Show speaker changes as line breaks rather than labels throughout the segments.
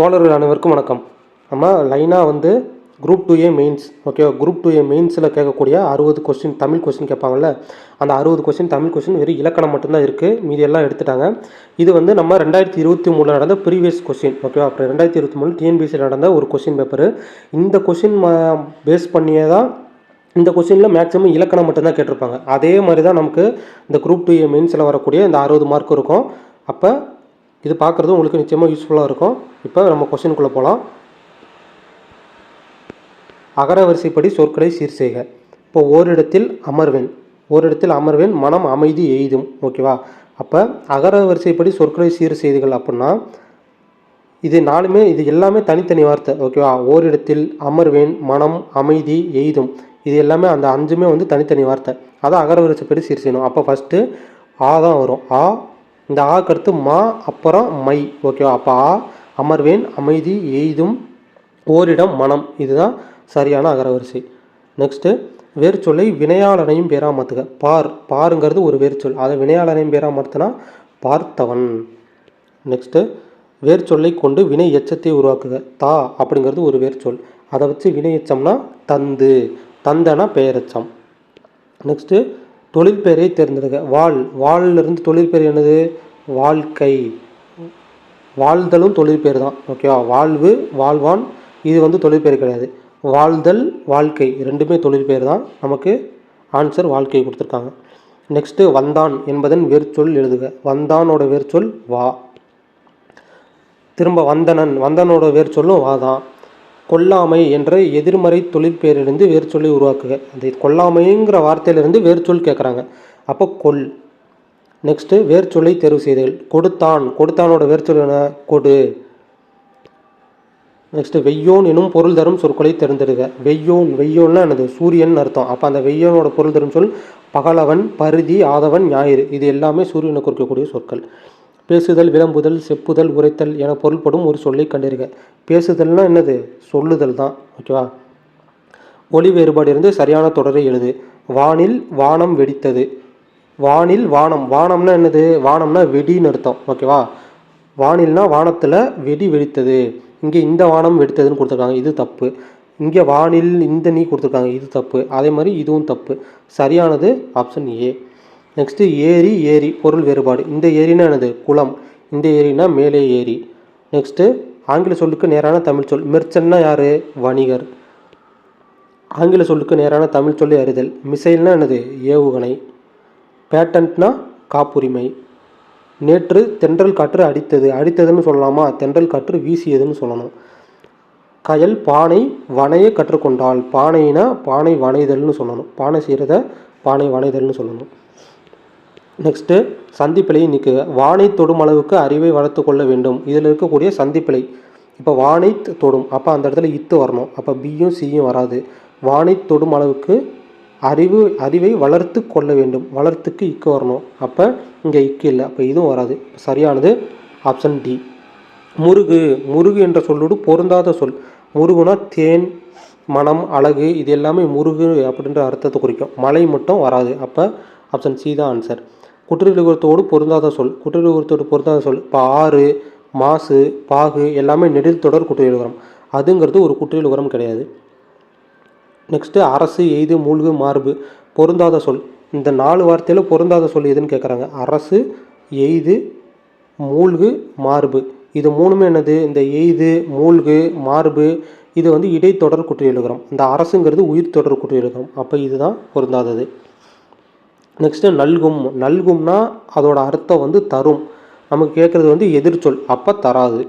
தோழர்கள் அனைவருக்கும் வணக்கம். நம்ம லைனாக வந்து குரூப் டூ ஏ மெயின்ஸ் ஓகேவா குரூப் டூ ஏ மெயின்ஸில் கேட்கக்கூடிய அறுபது கொஸ்டின் தமிழ் கொஸ்டின் கேட்பாங்கல்ல அந்த அறுபது கொஸ்டின் தமிழ் கொஸ்டின் வெறும் இலக்கணம் மட்டும்தான் இருக்குது மீதி எல்லாம் எடுத்துட்டாங்க. இது வந்து நம்ம ரெண்டாயிரத்தி இருபத்தி மூணில் நடந்த ப்ரீவியஸ் கொஸ்டின் ஓகேவா அப்புறம் ரெண்டாயிரத்தி இருபத்தி மூணு டிஎன்பிசியில் நடந்த ஒரு கொஸ்டின் பேப்பர் இந்த கொஸ்டின் பேஸ் பண்ணியே தான் இந்த கொஸ்டினில் மேக்ஸிமம் இலக்கணம் மட்டும்தான் கேட்டிருப்பாங்க. அதே மாதிரி தான் நமக்கு இந்த குரூப் டூ ஏ மெயின்ஸில் வரக்கூடிய இந்த அறுபது மார்க் இருக்கும். அப்போ இது பார்க்குறது உங்களுக்கு நிச்சயமாக யூஸ்ஃபுல்லாக இருக்கும். இப்போ நம்ம கொஸ்டினுக்குள்ளே போகலாம் அகரவரிசைப்படி சொற்களை சீர் செய்க. இப்போ ஓரிடத்தில் அமர்வேன். ஓரிடத்தில் அமர்வேன் மனம் அமைதி எய்தும். ஓகேவா அப்போ அகரவரிசைப்படி சொற்களை சீர் செய்துகள் அப்படின்னா இது நாலுமே இது எல்லாமே தனித்தனி வார்த்தை. ஓகேவா ஓரிடத்தில் அமர்வேன் மனம் அமைதி எய்தும். இது எல்லாமே அந்த அஞ்சுமே வந்து தனித்தனி வார்த்தை. அதை அகரவரிசைப்படி சீர் செய்யணும். அப்போ ஃபஸ்ட்டு ஆ தான் வரும். ஆ இந்த ஆக்கு அடுத்து மா அப்புறம் மை. ஓகேவா அப்போ ஆ அமர்வேன் அமைதி எய்தும் ஓரிடம் மனம். இதுதான் சரியான அகரவரிசை. நெக்ஸ்ட்டு வேர்ச்சொல்லை வினையாளனையும் பேரா மாற்றுக பார் பாருங்கிறது ஒரு வேர்ச்சொல். அதை வினையாளனையும் பேரா மாற்றினா பார்த்தவன். நெக்ஸ்ட்டு வேர்ச்சொல்லை கொண்டு வினை எச்சத்தை உருவாக்குக. தா அப்படிங்கிறது ஒரு வேர்ச்சொல். அதை வச்சு வினை எச்சம்னா தந்து. தந்தனா பெயரெச்சம் நெக்ஸ்ட்டு தொழிற்பெயரை தேர்ந்தெடுக்க வாழ் வாழிலிருந்து தொழிற்பெயர் என்னது? வாழ்க்கை. வாழ்தலும் தொழிற்பெயர் தான் ஓகேவா வாழ்வு வாழ்வான் இது வந்து தொழிற்பெயர் கிடையாது. வாழ்தல் வாழ்க்கை ரெண்டுமே தொழிற்பெயர் தான் நமக்கு ஆன்சர் வாழ்க்கை கொடுத்துருக்காங்க. நெக்ஸ்ட்டு வந்தான் என்பதன் வேர்ச்சொல் எழுதுக. வந்தானோட வேர்ச்சொல் வா. திரும்ப வந்தனன் வந்தனோட வேர்ச்சொல்லும் வா தான் கொல்லாமை என்ற எதிர்மறை தொழிற்பெயரிலிருந்து வேர்ச்சொல்லை உருவாக்குக. அந்த கொல்லாமைங்கிற வார்த்தையிலிருந்து வேர்ச்சொல் கேட்குறாங்க. அப்போ கொல். நெக்ஸ்ட்டு வேர்ச்சொல்லை தேர்வு செய்தல். கொடுத்தான். கொடுத்தானோட வேர்ச்சொல் என்ன? கொடு. நெக்ஸ்ட்டு வெய்யோன் எனும் பொருள் தரும் சொற்களை தெரிந்தெடுக. வெய்யோன். வெய்யோன்னா என்னது? சூரியன் அர்த்தம். அப்போ அந்த வெய்யோனோட பொருள் தரும் சொல் பகலவன் பருதி ஆதவன் ஞாயிறு. இது எல்லாமே சூரியனை குறிக்கக்கூடிய சொற்கள். பேசுதல் விளம்புதல் செப்புதல் உரைத்தல் என பொருள்படும் ஒரு சொல்லை கண்டறிக. பேசுதல்னா என்னது? சொல்லுதல் தான் ஓகேவா? ஒளி வேறுபாடு இருந்து சரியான தொடரை எழுது. வானில் வானம் வெடித்தது. வானில் வானம். வானம்னா என்னது? வானம்னா வெடின்னு அர்த்தம் ஓகேவா? வானில்னா வானத்தில் வெடி வெடித்தது. இங்கே இந்த வானம் வெடித்ததுன்னு கொடுத்துருக்காங்க இது தப்பு. இங்கே வானில் இந்த நீ கொடுத்துருக்காங்க இது தப்பு. அதே மாதிரி இதுவும் தப்பு. சரியானது ஆப்ஷன் ஏ. நெக்ஸ்ட்டு ஏரி ஏரி பொருள் வேறுபாடு. இந்த ஏரினா என்னது? குளம். இந்த ஏரினா மேலே ஏரி. நெக்ஸ்ட்டு ஆங்கில சொல்லுக்கு நேரான தமிழ் சொல். மெர்ச்சன்னா யார்? வணிகர். ஆங்கில சொல்லுக்கு நேரான தமிழ் சொல்லி அறிதல். மிசைல்னா என்னது? ஏவுகணை. பேட்டன்ட்னா காப்புரிமை. நேற்று தென்றல் காற்று அடித்தது. அடித்ததுன்னு சொல்லலாமா? தென்றல் காற்று வீசியதுன்னு சொல்லணும். கயல் பானை வனைய கற்றுக்கொண்டால். பானைனா பானை வனைதல்னு சொல்லணும். பானை செய்கிறத பானை வனைதல்னு சொல்லணும். நெக்ஸ்ட்டு சந்திப்பிழையை நீக்குக. வானை தொடும் அளவுக்கு அறிவை வளர்த்து கொள்ள வேண்டும். இதில் இருக்கக்கூடிய சந்திப்பிலை. இப்போ வானை தொடும். அப்போ அந்த இடத்துல இத்து வரணும். அப்போ பியும் சியும் வராது. வானை தொடும் அளவுக்கு அறிவு அறிவை வளர்த்து கொள்ள வேண்டும். வளர்த்துக்கு இக்கு வரணும். அப்போ இங்கே இக்கு இல்லை. அப்போ இதுவும் வராது. சரியானது ஆப்ஷன் டி முருகு. முருகு என்ற சொல்லோடு பொருந்தாத சொல். முருகுனா தேன் மனம் அழகு இது எல்லாமே முருகு அப்படின்ற அர்த்தத்தை குறிக்கும். மலை மட்டும் வராது. அப்போ ஆப்ஷன் சி தான் ஆன்சர் குற்றவிழுகுறத்தோடு பொருந்தாத சொல் குற்றவிழுகுறத்தோடு பொருந்தாத சொல் இப்போ ஆறு மாசு பாகு எல்லாமே நெடில் தொடர் குற்றவிழுகுறம் அதுங்கிறது ஒரு குற்றவிழுகுறம் கிடையாது. நெக்ஸ்ட்டு அரசு எய்து மூழ்கு மார்பு பொருந்தாத சொல். இந்த நாலு வார்த்தையில் பொருந்தாத சொல் எதுன்னு கேட்குறாங்க அரசு எய்து மூழ்கு மார்பு. இது மூணுமே என்னது? இந்த எய்து மூழ்கு மார்பு இது வந்து இடைத்தொடர் குற்றியலுகிறோம் இந்த அரசுங்கிறது உயிர் தொடர் குற்றியலுகிறோம் அப்போ இதுதான் பொருந்தாதது. நெக்ஸ்ட்டு நல்கும் நல்கும்னா அதோட அர்த்தம் வந்து தரும். நமக்கு கேட்குறது வந்து எதிர்ச்சொல் அப்போ தராது.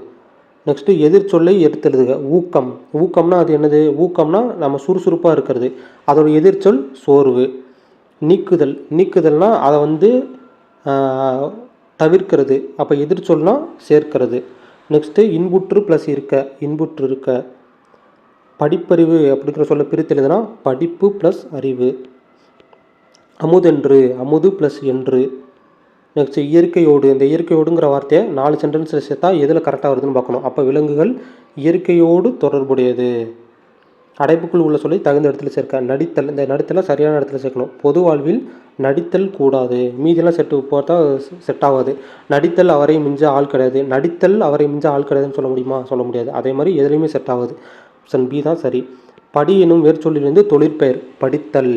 நெக்ஸ்ட்டு எதிர்ச்சொல்லை எடுத்துடுதுங்க ஊக்கம். ஊக்கம்னா அது என்னது? ஊக்கம்னா நம்ம சுறுசுறுப்பாக இருக்கிறது. அதோட எதிர்ச்சொல் சோர்வு. நீக்குதல். நீக்குதல்னால் அதை வந்து தவிர்க்கிறது. அப்போ எதிர்ச்சொல்னா சேர்க்கிறது. நெக்ஸ்ட்டு இன்புற்று ப்ளஸ் இருக்க இன்புற்று இருக்க. படிப்பறிவு அப்படிங்கிற சொல்ல பிரித்து எழுதுனா படிப்பு ப்ளஸ் அறிவு. அமுதென்று அமுது ப்ளஸ் என்று. நெக்ஸ்ட் இயற்கையோடு இந்த இயற்கையோடுங்கிற வார்த்தையை நாலு சென்டென்ஸில் சேர்த்தா எதில் கரெக்டாக வருதுன்னு பார்க்கணும். அப்போ விலங்குகள் இயற்கையோடு தொடர்புடையது. அடைப்புக்குள் உள்ள சொல்லி தகுந்த இடத்துல சேர்க்க நடித்தல் இந்த நடித்தலை சரியான இடத்துல சேர்க்கணும். பொது வாழ்வில் நடித்தல் கூடாது. மீதியெல்லாம் செட்டு பார்த்தா செட் ஆகாது. நடித்தல் அவரை மிஞ்ச ஆள் கிடையாது. நடித்தல் அவரை மிஞ்ச ஆள் கிடையாதுன்னு சொல்ல முடியுமா? சொல்ல முடியாது. அதே மாதிரி எதுலேயுமே செட் ஆகாது. ஆப்ஷன் பி தான் சரி. படி என்னும் வேர்ச்சொல்லிலிருந்து தொழிற்பெயர் படித்தல்.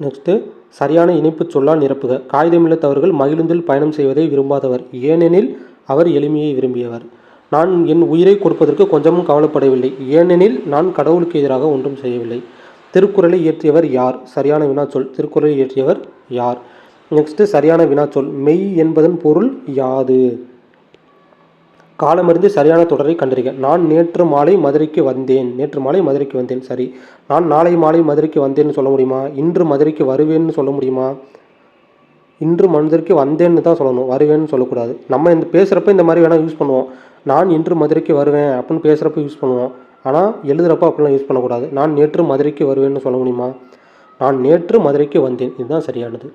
நெக்ஸ்ட்டு சரியான இணைப்புச் சொல்லால் நிரப்புக. காகிதமில்லத்தவர்கள் மகிழுந்தில் பயணம் செய்வதை விரும்பாதவர். ஏனெனில் அவர் எளிமையை விரும்பியவர். நான் என் உயிரை கொடுப்பதற்கு கொஞ்சமும் கவலைப்படவில்லை. ஏனெனில் நான் கடவுளுக்கு எதிராக ஒன்றும் செய்யவில்லை. திருக்குறளை இயற்றியவர் யார்? சரியான வினாச்சொல். திருக்குறளை இயற்றியவர் யார்? நெக்ஸ்ட்டு சரியான வினாச்சொல். மெய் என்பதன் பொருள் யாது? காலமறிந்து சரியான தொடரை கண்டறிக. நான் நேற்று மாலை மதுரைக்கு வந்தேன். நேற்று மாலை மதுரைக்கு வந்தேன். சரி. நான் நாளை மாலை மதுரைக்கு வந்தேன்னு சொல்ல முடியுமா? இன்று மதுரைக்கு வருவேன்னு சொல்ல முடியுமா? இன்று மதுரைக்கு வந்தேன்னு தான் சொல்லணும். வருவேன்னு சொல்லக்கூடாது. நம்ம இந்த பேசுகிறப்ப இந்த மாதிரி வேணால் யூஸ் பண்ணுவோம். நான் இன்று மதுரைக்கு வருவேன் அப்படின்னு பேசுகிறப்ப யூஸ் பண்ணுவோம். ஆனால் எழுதுகிறப்ப அப்படிலாம் யூஸ் பண்ணக்கூடாது. நான் நேற்று மதுரைக்கு வருவேன்னு சொல்ல முடியுமா? நான் நேற்று மதுரைக்கு வந்தேன். இதுதான் சரியானது.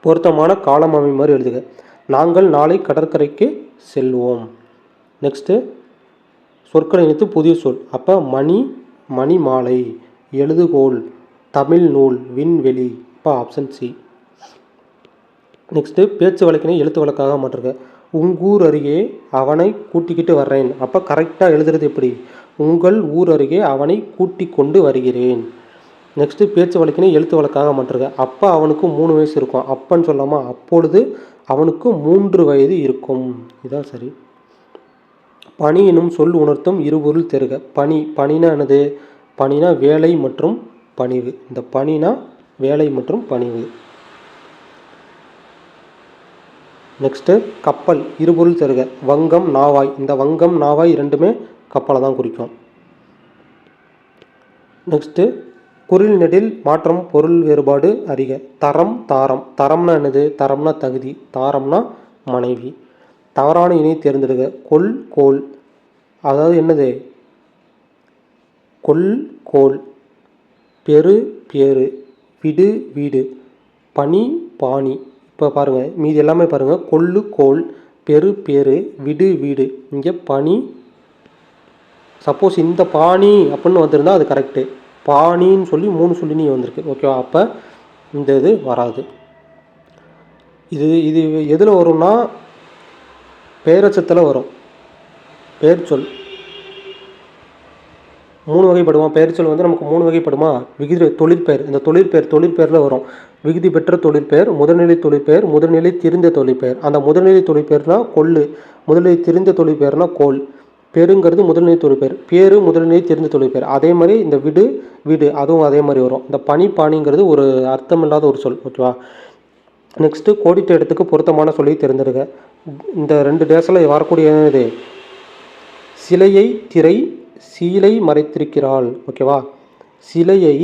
பொருத்தமான காலம் மாதிரி எழுதுக. நாங்கள் நாளை கடற்கரைக்கு செல்வோம். நெக்ஸ்ட்டு சொற்களை இணைத்து புதிய சொல். அப்போ மணி மணி மாலை எழுதுகோல் தமிழ் நூல் விண்வெளி இப்போ ஆப்ஷன் சி நெக்ஸ்ட்டு பேச்சு வழக்கினை எழுத்து வழக்காக மாட்டிருக்க உங்கூர் அருகே அவனை கூட்டிக்கிட்டு வர்றேன். அப்போ கரெக்டாக எழுதுறது எப்படி? உங்கள் ஊர் அருகே அவனை கூட்டி கொண்டு வருகிறேன். நெக்ஸ்ட்டு பேச்சு வழக்கினை எழுத்து வழக்காக மாட்டிருக்க அப்போ அவனுக்கு மூணு வயசு இருக்கும். அப்பன்னு சொல்லாமல் அப்பொழுது அவனுக்கு மூன்று வயது இருக்கும். இதான் சரி. பணி எனும் சொல் உணர்த்தும் இருபொருள் தெருக. பணி பணினா என்னது? பணினா வேலை மற்றும் பணிவு. இந்த பணினா வேலை மற்றும் பணிவு. நெக்ஸ்ட்டு கப்பல் இருபொருள் தருக. வங்கம் நாவாய். இந்த வங்கம் நாவாய் இரண்டுமே கப்பலை தான் குறிக்கும். நெக்ஸ்ட்டு குரில் நெடில் மாற்றம் பொருள் வேறுபாடு அறிக. தரம் தாரம். தரம்னா என்னது? தரம்னா தகுதி. தாரம்னா மனைவி. தவறான இணை தேர்ந்தெடுக. கொல் கோல். அதாவது என்னது? கொல் கோல். பெரு பேரு விடு வீடு. பனி பாணி. இப்போ பாருங்கள் மீதி எல்லாமே பாருங்கள் கொல்லு கோல். பெரு பேரு விடு வீடு. இங்கே பனி சப்போஸ் இந்த பாணி அப்படின்னு வந்திருந்தால் அது கரெக்டு பாணின்னு சொல்லி மூணு சொல்லி நீ வந்திருக்கு ஓகேவா அப்போ இந்த இது வராது. இது இது எதில் வரும்னா பேரச்சத்தில் வரும். பேர் சொல் மூணு வகைப்படுமா? பெயர் சொல் வந்து நமக்கு மூணு வகைப்படுமா? விகுதி தொழிற்பெயர் இந்த தொழிற்பெயர் தொழிற்பெயரில் வரும். விகுதி பெற்ற தொழிற்பெயர் முதல்நிலை தொழிற்பெயர் முதல்நிலை திரிந்த தொழிற்பெயர் அந்த முதல்நிலை தொழிற்பெயர்னா கொள்ளு. முதல்நிலை திரிந்த தொழிற்பெயர்னா கோல். பெருங்கிறது முதல்நிலை தொழிற்பெயர் பேரு முதல்நிலை தெரிந்த தொழிற்பெயர் அதே மாதிரி இந்த விடு வீடு அதுவும் அதே மாதிரி வரும். இந்த பனி ஒரு அர்த்தமில்லாத ஒரு சொல் ஓகேவா நெக்ஸ்ட்டு கோடிட்ட இடத்துக்கு பொருத்தமான சொல்லி தேர்ந்தெடுக்க இந்த ரெண்டு டேஸில் வரக்கூடிய இது சிலையை திரை சீலை மறைத்திருக்கிறாள் ஓகேவா சிலையை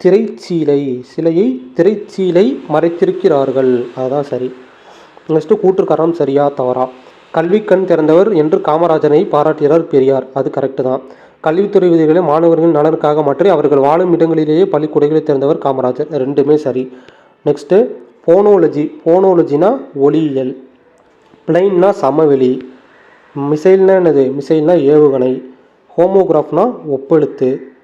திரைச்சீலை சிலையை திரைச்சீலை மறைத்திருக்கிறார்கள். அதுதான் சரி. நெக்ஸ்ட்டு கூற்றுக்காரம் சரியா தவறா? கல்வி கண் திறந்தவர் என்று காமராஜனை பாராட்டுகிறார் பெரியார். அது கரெக்டு தான். கல்வித்துறை விதிகளை மாணவர்களின் நலனுக்காக மாற்றி அவர்கள் வாழும் இடங்களிலேயே பள்ளிக்கூடங்களை திறந்தவர் காமராஜர். ரெண்டுமே சரி. நெக்ஸ்ட்டு போனோலஜி போனோலஜினா ஒளியியல். பிளைன்னா சமவெளி. மிசைல்னா என்னது? மிசைல்னா ஏவுகணை. ஹோமோகிராஃப்னா ஒப்பெழுத்து.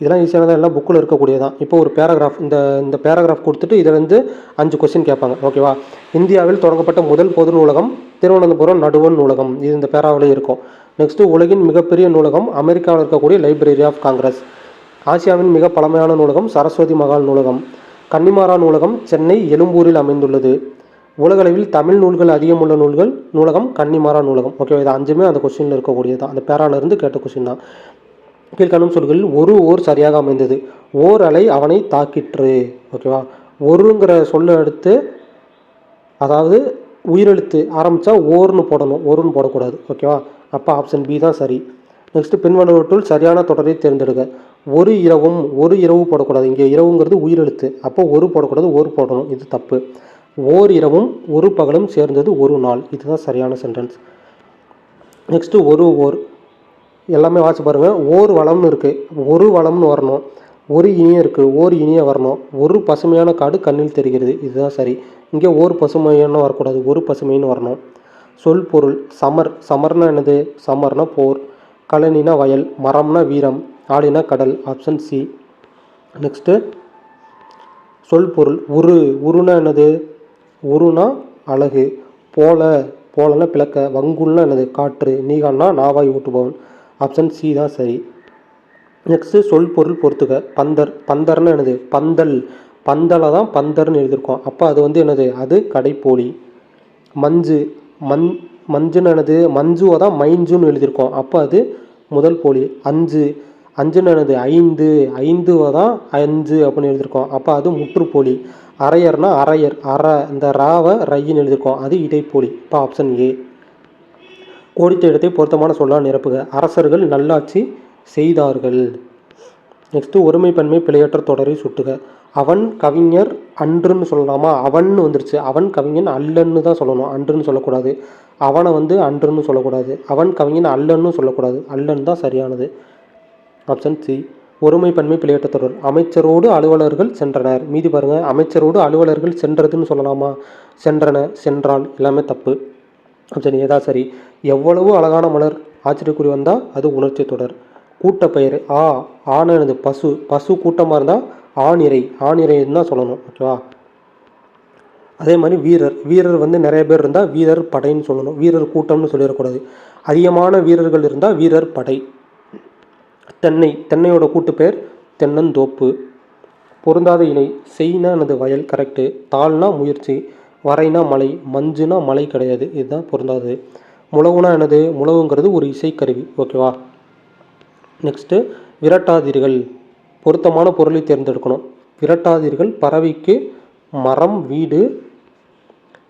இதெல்லாம் ஈஸியானதாக எல்லாம் புக்கில் இருக்கக்கூடியதான் இப்போ ஒரு பேராகிராஃப் இந்த இந்த பேராகிராஃப் கொடுத்துட்டு இதிலேருந்து அஞ்சு கொஸ்டின் கேட்பாங்க. ஓகேவா இந்தியாவில் தொடங்கப்பட்ட முதல் பொது நூலகம் திருவனந்தபுரம் நடுவன் நூலகம். இது இந்த பேராவிலே இருக்கும். நெக்ஸ்ட்டு உலகின் மிகப்பெரிய நூலகம் அமெரிக்காவில் இருக்கக்கூடிய லைப்ரரி ஆஃப் காங்கிரஸ் ஆசியாவின் மிக பழமையான நூலகம் சரஸ்வதி மகால் நூலகம். கன்னிமாரா நூலகம் சென்னை எழும்பூரில் அமைந்துள்ளது. உலகளவில் தமிழ் நூல்கள் அதிகமுள்ள நூல்கள் நூலகம் கன்னிமாரா நூலகம். ஓகேவா இது அஞ்சுமே அந்த கொஸ்டினில் இருக்கக்கூடியது? தான் அந்த பேராலிருந்து கேட்ட கொஸ்டின் தான். கீழ்காணும் சொல்களில் ஒரு ஓர் சரியாக அமைந்தது. ஓர் அலை அவனை தாக்கிற்று. ஓகேவா ஒருங்கிற சொல்ல எடுத்து அதாவது உயிரெழுத்து ஆரம்பித்தா ஓர்னு போடணும். ஒருன்னு போடக்கூடாது. ஓகேவா அப்போ ஆப்ஷன் பி தான் சரி. நெக்ஸ்ட்டு பின்வருவற்றுள் சரியான தொடரை தேர்ந்தெடுக்க ஒரு இரவும் ஒரு இரவு போடக்கூடாது. இங்கே இரவுங்கிறது உயிரெழுத்து. அப்போ ஒரு போடக்கூடாது ஒரு போடணும். இது தப்பு. ஓர் இரவும் ஒரு பகலும் சேர்ந்தது ஒரு நாள். இதுதான் சரியான சென்டென்ஸ் நெக்ஸ்ட்டு ஒரு ஓர். எல்லாமே வாசி பாருங்கள் ஓர் வளம்னு இருக்குது ஒரு வளம்னு வரணும். ஒரு இனியம் இருக்குது ஓர் இனிய வரணும். ஒரு பசுமையான காடு கண்ணில் தெரிகிறது. இதுதான் சரி. இங்கே ஓர் பசுமையான வரக்கூடாது. ஒரு பசுமைன்னு வரணும். சொல் பொருள். சமர். சமர்னா என்னது? சமர்னா போர். கழனினா வயல். மரம்னா வீரம். ஆடினா கடல். ஆப்ஷன் சி நெக்ஸ்ட்டு சொல் பொருள். உரு. உருனா என்னது? உருனா அழகு. போல. போலன்னா பிளக்க. வங்குல்னா என்னது? காற்று. நீகான்னா நாவாய் ஊட்டுபவன். ஆப்ஷன் சி தான் சரி. நெக்ஸ்ட்டு சொல் பொருள் பொறுத்துக்க பந்தர் பந்தர்னு என்னது? பந்தல். பந்தலை தான் பந்தர்னு எழுதியிருக்கோம் அப்போ அது வந்து என்னது? அது கடைப்போலி. மஞ்சு. மண் மஞ்சுன்னு என்னது? மஞ்சுவை தான் மைஞ்சுன்னு எழுதியிருக்கோம் அப்போ அது முதல் போலி. அஞ்சு. அஞ்சுன்னு என்னது? ஐந்து. ஐந்துவை தான் அஞ்சு அப்படின்னு எழுதியிருக்கோம் அப்போ அது முற்றுப்போலி அரையர்னா அரையர். அற இந்த ராவை ரையின்னு எழுதியிருக்கோம் அது இடைப்போலி. இப்போ ஆப்ஷன் ஏ கோடித்த இடத்தை பொருத்தமான சொல்லால் நிரப்புக. அரசர்கள் நல்லாட்சி செய்தார்கள். நெக்ஸ்ட்டு ஒருமைப்பன்மை பிழையற்ற தொடரை சுட்டுக. அவன் கவிஞர் அன்றுன்னு சொல்லலாமா? அவன் வந்துருச்சு. அவன் கவிஞன் அல்லன்னு தான் சொல்லணும். அன்றுன்னு சொல்லக்கூடாது. அவனை வந்து அன்றுன்னு சொல்லக்கூடாது. அவன் கவிஞன் அல்லன்னு சொல்லக்கூடாது. அல்லன் தான் சரியானது. ஆப்ஷன் சி ஒருமைப்பன்மை பிழையற்ற தொடர். அமைச்சரோடு அலுவலர்கள் சென்றனர். மீதி பாருங்கள் அமைச்சரோடு அலுவலர்கள் சென்றதுன்னு சொல்லலாமா? சென்றன. சென்றால் எல்லாமே தப்பு. சரி ஏதா சரி. எவ்வளவு அழகான மலர் ஆச்சரியக்குறி வந்தால் அது உணர்ச்சி தொடர். கூட்டப்பெயர் ஆ ஆனது பசு. பசு கூட்டமாக இருந்தால் ஆணிரை ஆணிரைன்னு தான் சொல்லணும் ஓகேவா அதே மாதிரி வீரர். வீரர் வந்து நிறைய பேர் இருந்தால் வீரர் படைன்னு சொல்லணும். வீரர் கூட்டம்னு சொல்லிடக்கூடாது. அதிகமான வீரர்கள் இருந்தால் வீரர் படை. தென்னை. தென்னையோட கூட்டு பேர் தென்னந்தோப்பு. பொருந்தாத இணை. செய்னா எனது வயல் கரெக்டு தாள்னா முயற்சி. வரைனா மலை மஞ்சுனா மலை கிடையாது. இதுதான் பொருந்தாது முழவுனா எனது முழவுங்கிறது ஒரு இசைக்கருவி. ஓகேவா? நெக்ஸ்ட்டு விரட்டாதீர்கள். பொருத்தமான பொருளை தேர்ந்தெடுக்கணும். விரட்டாதீர்கள் பறவைக்கு மரம் வீடு.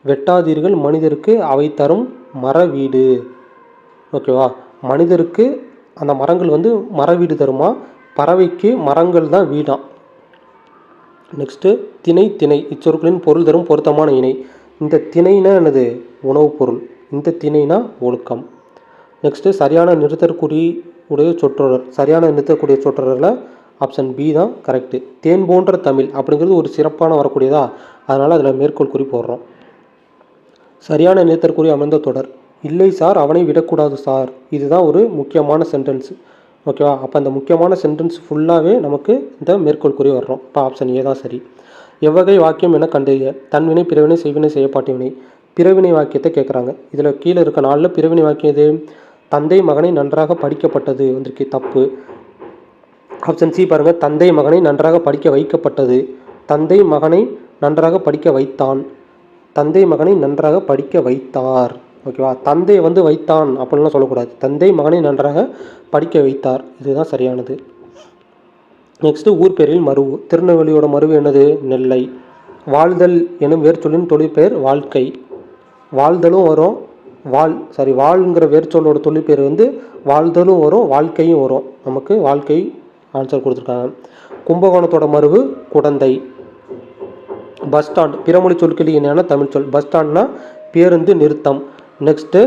வெட்டாதீர்கள் மனிதருக்கு அவை தரும் மர வீடு. ஓகேவா? மனிதருக்கு அந்த மரங்கள் வந்து மர வீடு தருமா? பறவைக்கு மரங்கள் தான் வீடாம் நெக்ஸ்ட்டு திணை திணை. இச்சொற்களின் பொருள் தரும் பொருத்தமான இணை. இந்த திணைனா என்னது? உணவுப் பொருள். இந்த திணைனா ஒழுக்கம். நெக்ஸ்ட்டு சரியான நிறுத்தற்குறி உடைய சொற்றொடர். சரியான நிறுத்தக்கூடிய சொற்றொடரில் ஆப்ஷன் பி தான் கரெக்டு தேன் போன்ற தமிழ் அப்படிங்கிறது ஒரு சிறப்பான வரக்கூடியதா? அதனால் அதில் மேற்கோள் குறி போடுறோம். சரியான நிறுத்தற்குறி அமைந்த தொடர். இல்லை சார் அவனை விடக்கூடாது சார். இதுதான் ஒரு முக்கியமான சென்டென்ஸ் ஓகேவா? அப்போ அந்த முக்கியமான சென்டென்ஸ் ஃபுல்லாகவே நமக்கு இந்த மேற்கோள் குறி வர்றோம். இப்போ ஆப்ஷன் ஏ தான் சரி. எவ்வகை வாக்கியம் என கண்டறிய தன்வினை பிறவினை செய்வினை செய்யப்பாட்டிவினை பிறவினை வாக்கியத்தை கேட்குறாங்க இதில் கீழே இருக்க நாளில் பிறவினை வாக்கியம் எது? தந்தை மகனை நன்றாக படிக்கப்பட்டது. வந்திருக்கு தப்பு. ஆப்ஷன் சி பாருங்கள் தந்தை மகனை நன்றாக படிக்க வைக்கப்பட்டது. தந்தை மகனை நன்றாக படிக்க வைத்தான். தந்தை மகனை நன்றாக படிக்க வைத்தார். ஓகேவா? தந்தை வந்து வைத்தான் அப்படின்லாம் சொல்லக்கூடாது. தந்தை மகனை நன்றாக படிக்க வைத்தார். இதுதான் சரியானது. நெக்ஸ்ட்டு ஊர் பேரில் மருவு. திருநெல்வேலியோட மருவு என்னது? நெல்லை. வாழ்தல் எனும் வேர்ச்சொல்லின் தொழிற்பெயர் வாழ்க்கை. வாழ்தலும் வரும் வாழ் சாரி வாழ்ங்கிற வேர்ச்சொல்லோட தொழிற்பெயர் வந்து வாழ்தலும் வரும் வாழ்க்கையும் வரும். நமக்கு வாழ்க்கை ஆன்சர் கொடுத்துருக்காங்க. கும்பகோணத்தோட மருவு குடந்தை. பஸ் ஸ்டாண்ட் பிறமொழி சொற்களில் என்னென்னா தமிழ் சொல். பஸ் ஸ்டாண்ட்னா பேருந்து நிறுத்தம். நெக்ஸ்ட்டு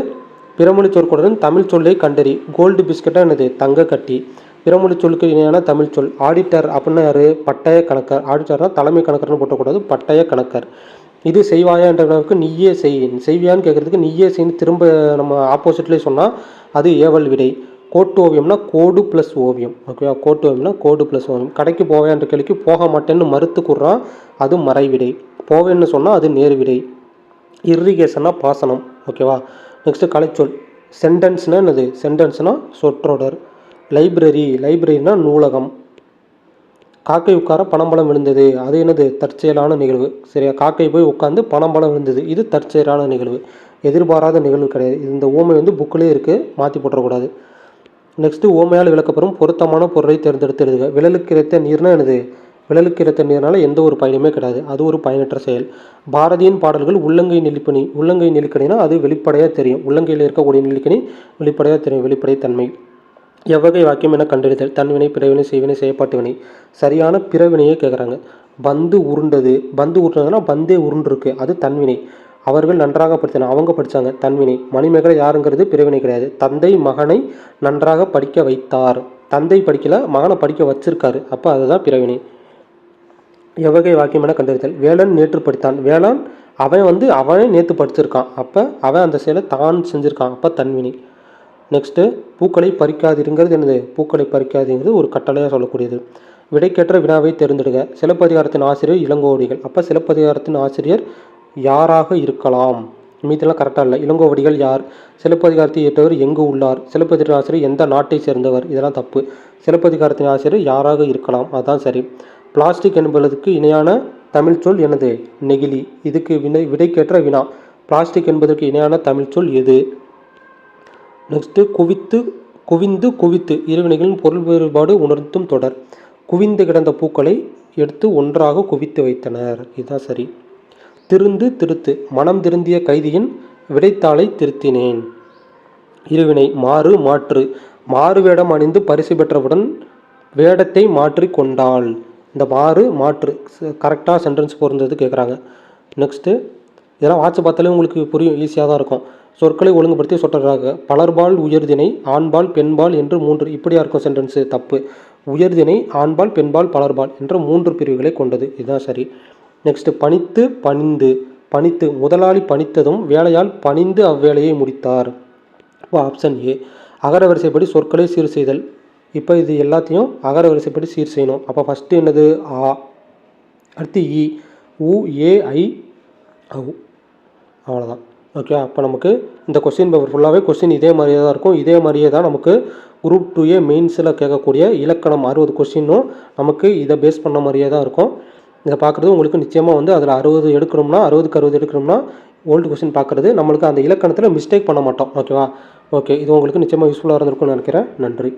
பிறமொழி சொற்களுடன் தமிழ் சொல்லை கண்டறி. கோல்டு பிஸ்கட்டாக என்னது? தங்க கட்டி. பிறமொழி சொல்லுக்கு இணையான தமிழ் சொல். ஆடிட்டர் அப்படின்னா யார்? பட்டய கணக்கர். ஆடிட்டர்னா தலைமை கணக்கர்னு போட்டக்கூடாது. பட்டய கணக்கர். இது செய்வாயா என்ற வினாவுக்கு நீயே செய். செய்வியான்னு கேட்குறதுக்கு நீயே செய்ன்னு திரும்ப நம்ம ஆப்போசிட்லேயே சொன்னால் அது ஏவல் விடை. கோட்டு ஓவியம்னா கோடு ப்ளஸ் ஓவியம். ஓகேவா கோட்டு ஓவியம்னா கோடு ப்ளஸ் ஓவியம். கடைக்கு போவேன் என்ற கேள்விக்கு போக மாட்டேன்னு மறுத்து கூறுறான் அது மறைவிடை. போவேன்னு சொன்னால் அது நேர்விடை. இர்ரிகேஷனா பாசனம் ஓகேவா நெக்ஸ்ட்டு கலைச்சொல் சென்டென்ஸ்னால் என்னது? சென்டென்ஸ்னால் சொற்றொடர் லைப்ரரி லைப்ரரினா நூலகம். காக்கை உட்கார பணம்பழம் விழுந்தது. அது என்னது? தற்செயலான நிகழ்வு. சரியா? காக்கை போய் உட்காந்து பணம்பழம் விழுந்தது. இது தற்செயலான நிகழ்வு. எதிர்பாராத நிகழ்வு கிடையாது. இந்த ஓமை வந்து புக்கிலே இருக்குது மாற்றி போட்டுறக்கூடாது. நெக்ஸ்ட்டு ஓமையால் விளக்கப்பெறும் பொருத்தமான பொருளை தேர்ந்தெடுத்து எழுதுக. விழலுக்கு இறைத்த நீர்னா என்னது? விழலுக்கிற இறைத்த எந்த ஒரு பயனுமே கிடையாது. அது ஒரு பயனற்ற செயல். பாரதியின் பாடல்கள் உள்ளங்கை நெல்லிப்பணி உள்ளங்கை நெல்லிக்கணினா அது வெளிப்படையாக தெரியும். உள்ளங்கையில் இருக்கக்கூடிய நெல்லிக்கணி வெளிப்படையாக தெரியும். வெளிப்படைத்தன்மை எவ்வகை வாக்கியம் என கண்டறிதல். தன்வினை பிறவினை செய்வினை செய்யப்பாட்டுவினை சரியான பிறவினையே கேட்குறாங்க பந்து உருண்டது. பந்து உருண்டதுன்னா பந்தே உருண்டிருக்கு. அது தன்வினை. அவர்கள் நன்றாக படித்தனர் அவங்க படித்தாங்க தன்வினை. மணிமேகலை யாருங்கிறது? பிறவினை கிடையாது. தந்தை மகனை நன்றாக படிக்க வைத்தார். தந்தை படிக்கல மகனை படிக்க வச்சிருக்காரு. அப்போ அதுதான் பிறவினை. எவ்வகை வாக்கியம் என கண்டறிதல். வேலன் நேற்று படித்தான். வேளாண் அவன் வந்து அவனே நேற்று படிச்சிருக்கான் அப்போ அவன் அந்த செயலை தான் செஞ்சுருக்கான். அப்போ தன்வினி. நெக்ஸ்ட்டு பூக்களை பறிக்காதிருங்கிறது என்னது? பூக்களை பறிக்காதுங்கிறது ஒரு கட்டளையாக சொல்லக்கூடியது. விடைக்கேற்ற வினாவை தேர்ந்தெடுக்க சிலப்பதிகாரத்தின் ஆசிரியர் இளங்கோவடிகள். அப்போ சிலப்பதிகாரத்தின் ஆசிரியர் யாராக இருக்கலாம்? மீதெல்லாம் கரெக்டாக இல்லை. இளங்கோவடிகள் யார்? சிலப்பதிகாரத்தை இயற்றவர் எங்கு உள்ளார்? சிலப்பதிகார ஆசிரியர் எந்த நாட்டை சேர்ந்தவர்? இதெல்லாம் தப்பு. சிலப்பதிகாரத்தின் ஆசிரியர் யாராக இருக்கலாம்? அதுதான் சரி. பிளாஸ்டிக் என்பதற்கு இணையான தமிழ் சொல் எனது நெகிழி. இதுக்கு வினை விடைக்கேற்ற வினா. பிளாஸ்டிக் என்பதற்கு இணையான தமிழ் சொல் எது? நெக்ஸ்ட்டு குவித்து குவிந்து குவித்து. இருவினைகளின் பொருள் வேறுபாடு உணர்த்தும் தொடர். குவிந்து கிடந்த பூக்களை எடுத்து ஒன்றாக குவித்து வைத்தனர். இதுதான் சரி. திருந்து திருத்து. மனம் திருந்திய கைதியின் விடைத்தாளை திருத்தினேன். இருவினை மாறு மாற்று. மாறு வேடம் அணிந்து பரிசு பெற்றவுடன் வேடத்தை மாற்றி கொண்டாள். இந்த மாறு மாற்று கரெக்டாக சென்டென்ஸ் பொருந்தது கேட்குறாங்க நெக்ஸ்ட்டு இதெல்லாம் வாட்ச் பார்த்தாலே உங்களுக்கு புரியும் ஈஸியாக தான் இருக்கும். சொற்களை ஒழுங்குபடுத்தி சொல்கிறாங்க பலர்பால் உயர்தினை ஆண்பால் பெண்பால் என்று மூன்று இப்படியா இருக்கும் சென்டென்ஸு தப்பு. உயர்தினை ஆண்பால் பெண்பால் பலர்பால் என்ற மூன்று பிரிவுகளை கொண்டது. இதுதான் சரி. நெக்ஸ்ட்டு பணித்து பணிந்து. பணித்து முதலாளி பணித்ததும் வேலையால் பணிந்து அவ்வேலையை முடித்தார். இப்போ ஆப்ஷன் ஏ அகரவரிசைப்படி சொற்களை சீர் செய்தல் இப்போ இது எல்லாத்தையும் அகர வரிசைப்படி சீர் செய்யணும். அப்போ ஃபஸ்ட்டு என்னது? ஆ. அடுத்து இ. உ ஏஐ ஐ. அவ்வளோதான் ஓகே அப்போ நமக்கு இந்த கொஸ்டின் பேப்பர் ஃபுல்லாகவே கொஸ்டின் இதே மாதிரியே தான் இருக்கும். இதே மாதிரியே தான் நமக்கு குரூப் டூ ஏ மெயின்ஸில் கேட்கக்கூடிய இலக்கணம் அறுபது கொஸ்டினும் நமக்கு இதை பேஸ் பண்ண மாதிரியே தான் இருக்கும். இதை பார்க்குறது உங்களுக்கு நிச்சயமாக வந்து அதில் அறுபது எடுக்கணும்னா அறுபதுக்கு அறுபது எடுக்கணும்னா ஓல்டு கொஸ்டின் பார்க்குறது. நம்மளுக்கு அந்த இலக்கணத்தில் மிஸ்டேக் பண்ண மாட்டோம். ஓகேவா ஓகே இது உங்களுக்கு நிச்சயமாக யூஸ்ஃபுல்லாக இருந்திருக்கும்னு நினைக்கிறேன். நன்றி.